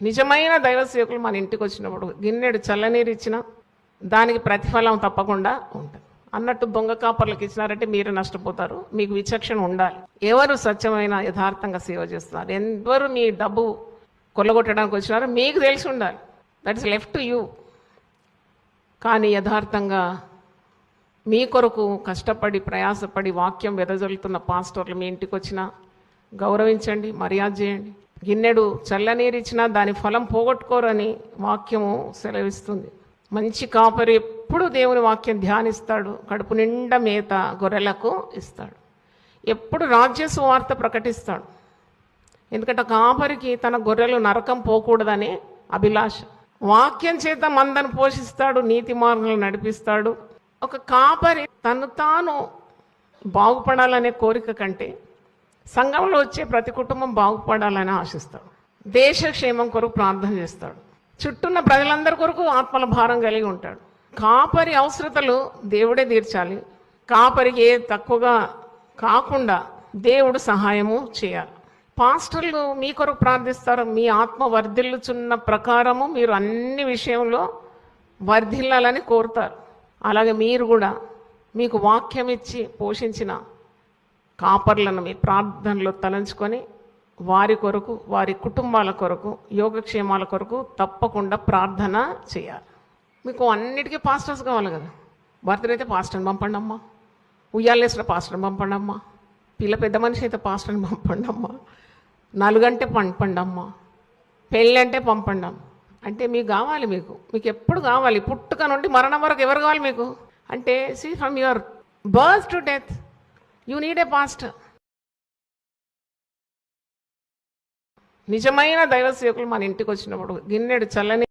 నిజమైన దైవ సేవకులు మన ఇంటికి వచ్చినప్పుడు గిన్నెడు చల్లనీరు ఇచ్చినా దానికి ప్రతిఫలం తప్పకుండా ఉంటుంది. అన్నట్టు దొంగ కాపర్లకు ఇచ్చినారంటే మీరు నష్టపోతారు మీకు విచక్షణ ఉండాలి. ఎవరు స్వచ్ఛమైన యథార్థంగా సేవ చేస్తున్నారు ఎవరు మీ డబ్బు కొల్లగొట్టడానికి వచ్చినారో మీకు తెలిసి ఉండాలి. దట్ ఇస్ లెఫ్ట్ యూ కానీ యథార్థంగా మీ కొరకు కష్టపడి ప్రయాసపడి వాక్యం వెదజల్లుతున్న పాస్టర్లు మీ ఇంటికి వచ్చినా గౌరవించండి మర్యాద చేయండి. గిన్నెడు చల్లనీరిచ్చినా దాని ఫలం పోగొట్టుకోరని వాక్యము సెలవిస్తుంది. మంచి కాపరి ఎప్పుడు దేవుని వాక్యం ధ్యానిస్తాడు. కడుపు నిండా మేత గొర్రెలకు ఇస్తాడు. ఎప్పుడు రాజ్య సువార్త ప్రకటిస్తాడు. ఎందుకంటే కాపరికి తన గొర్రెలు నరకం పోకూడదని అభిలాష. వాక్యం చేత మందను పోషిస్తాడు నీతి మార్గాలు నడిపిస్తాడు. ఒక కాపరి తను తాను బాగుపడాలనే కోరిక కంటే సంఘంలో వచ్చే ప్రతి కుటుంబం బాగుపడాలని ఆశిస్తాడు. దేశ క్షేమం కొరకు ప్రార్థన చేస్తాడు. చుట్టూన్న ప్రజలందరి కొరకు ఆత్మల భారం కలిగి ఉంటాడు. కాపరి అవసరతలు దేవుడే తీర్చాలి. కాపరికి ఏ తక్కువగా కాకుండా దేవుడు సహాయము చేయాలి. పాస్టర్లు మీ కొరకు ప్రార్థిస్తారు. మీ ఆత్మ వర్ధిల్లుచున్న ప్రకారము మీరు అన్ని విషయంలో వర్ధిల్లాలని కోరుతారు. అలాగే మీరు కూడా మీకు వాక్యం ఇచ్చి పోషించిన కాపర్లను మీ ప్రార్థనలో తలంచుకొని వారి కొరకు వారి కుటుంబాల కొరకు యోగక్షేమాల కొరకు తప్పకుండా ప్రార్థన చేయాలి. మీకు అన్నిటికీ పాస్టర్స్ కావాలి కదా. భర్తను అయితే పాస్టర్ని పంపండి అమ్మా ఉయ్యాలేసిన పాస్టర్ని పంపండి అమ్మా పిల్ల పెద్ద మనిషి అయితే పాస్టర్ని పంపండి అమ్మా నలుగంటే పంపండి అమ్మా పెళ్ళి అంటే పంపండి. అమ్మ అంటే మీకు కావాలి మీకు. మీకు ఎప్పుడు కావాలి? పుట్టుక నుండి మరణం వరకు ఎవరు కావాలి మీకు? అంటే see from your birth to death you need a pastor నిజమైన దైవ సేవకులు మన ఇంటికి వచ్చినప్పుడు గిన్నెడు చల్లని